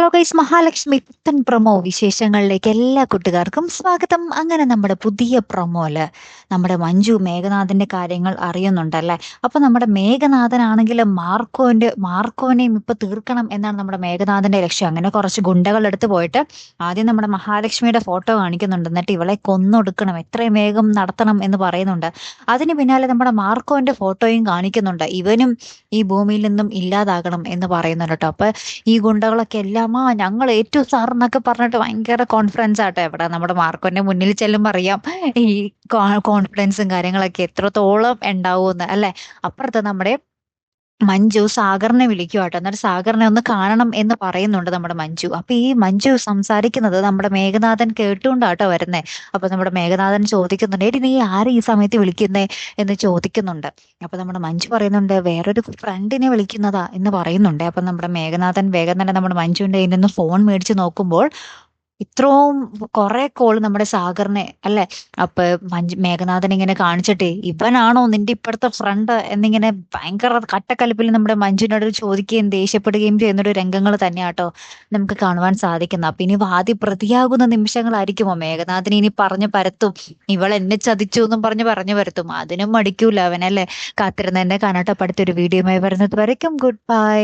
Hello guys Mahalakshmi പുത്തൻ promo വിശേഷങ്ങളിലേക്ക് എല്ലാ കൂട്ടുകാർക്കും സ്വാഗതം. അങ്ങനെ നമ്മുടെ പുതിയ പ്രൊമോൽ നമ്മുടെ മഞ്ജു മേഘനാഥന്റെ കാര്യങ്ങൾ അറിയുന്നുണ്ടല്ലേ? അപ്പൊ നമ്മുടെ മേഘനാഥനാണെങ്കിൽ മാർക്കോന്റെ മാർക്കോനെയും ഇപ്പൊ തീർക്കണം എന്നാണ് നമ്മുടെ മേഘനാഥന്റെ ലക്ഷ്യം. അങ്ങനെ കുറച്ച് ഗുണ്ടകൾ എടുത്ത് പോയിട്ട് ആദ്യം നമ്മുടെ മഹാലക്ഷ്മിയുടെ ഫോട്ടോ കാണിക്കുന്നുണ്ട്. എന്നിട്ട് ഇവളെ കൊന്നൊടുക്കണം എത്രയും വേഗം നടത്തണം എന്ന് പറയുന്നുണ്ട്. അതിന് പിന്നാലെ നമ്മുടെ മാർക്കോന്റെ ഫോട്ടോയും കാണിക്കുന്നുണ്ട്. ഇവനും ഈ ഭൂമിയിൽ നിന്നും ഇല്ലാതാകണം എന്ന് പറയുന്നുണ്ട് കേട്ടോ. അപ്പൊ ഈ ഗുണ്ടകളൊക്കെ എല്ലാം ആ ഞങ്ങൾ ഏറ്റവും സാർ എന്നൊക്കെ പറഞ്ഞിട്ട് ഭയങ്കര കോൺഫിഡൻസ് ആട്ടോ എവിടെ നമ്മുടെ മാർക്കോന്റെ മുന്നിൽ ചെല്ലുമ്പോൾ അറിയാം. ഈ കോൺഫിഡൻസും കാര്യങ്ങളൊക്കെ എത്രത്തോളം ഉണ്ടാവുമെന്ന് അല്ലെ? അപ്പുറത്ത് നമ്മുടെ മഞ്ജു സാഗറിനെ വിളിക്കുക കേട്ടോ എന്നിട്ട് സാഗറിനെ ഒന്ന് കാണണം എന്ന് പറയുന്നുണ്ട് നമ്മുടെ മഞ്ജു. അപ്പൊ ഈ മഞ്ജു സംസാരിക്കുന്നത് നമ്മുടെ മേഘനാഥൻ കേട്ടുകൊണ്ടാട്ടോ വരുന്നേ. അപ്പൊ നമ്മുടെ മേഘനാഥൻ ചോദിക്കുന്നുണ്ട് എടി നീ ആരെ ഈ സമയത്ത് വിളിക്കുന്നേ? എന്ന് ചോദിക്കുന്നുണ്ട്. അപ്പൊ നമ്മുടെ മഞ്ജു പറയുന്നുണ്ട് വേറൊരു ഫ്രണ്ടിനെ വിളിക്കുന്നതാ എന്ന് പറയുന്നുണ്ട്. അപ്പൊ നമ്മുടെ മേഘനാഥൻ വേഗം തന്നെ നമ്മുടെ മഞ്ജുവിന്റെ കയ്യിൽ നിന്ന് ഫോൺ മേടിച്ച് നോക്കുമ്പോൾ ഇത്രയും കുറെ കോൾ നമ്മുടെ സാഗറിനെ അല്ലെ? അപ്പൊ മഞ്ജു മേഘനാഥൻ ഇങ്ങനെ കാണിച്ചിട്ടേ ഇവനാണോ നിന്റെ ഇപ്പോഴത്തെ ഫ്രണ്ട് എന്നിങ്ങനെ ഭയങ്കര കട്ടക്കലപ്പിൽ നമ്മുടെ മഞ്ജുവിനോട് ചോദിക്കുകയും ദേഷ്യപ്പെടുകയും ചെയ്യുന്നൊരു രംഗങ്ങൾ തന്നെയാട്ടോ നമുക്ക് കാണുവാൻ സാധിക്കുന്നത്. അപ്പൊ ഇനി വാദി പ്രതിയാകുന്ന നിമിഷങ്ങളായിരിക്കുമോ? മേഘനാഥിനെ ഇനി പറഞ്ഞു പരത്തും. ഇവൾ എന്നെ ചതിച്ചു എന്നും പറഞ്ഞു പറഞ്ഞു പരത്തും. അതിനും മടിക്കൂല അവനല്ലേ? കാത്തിരുന്ന എന്നെ കാണട്ടെ പഠിത്തൊരു വീഡിയോയുമായി വരുന്നത് വരയ്ക്കും. Good bye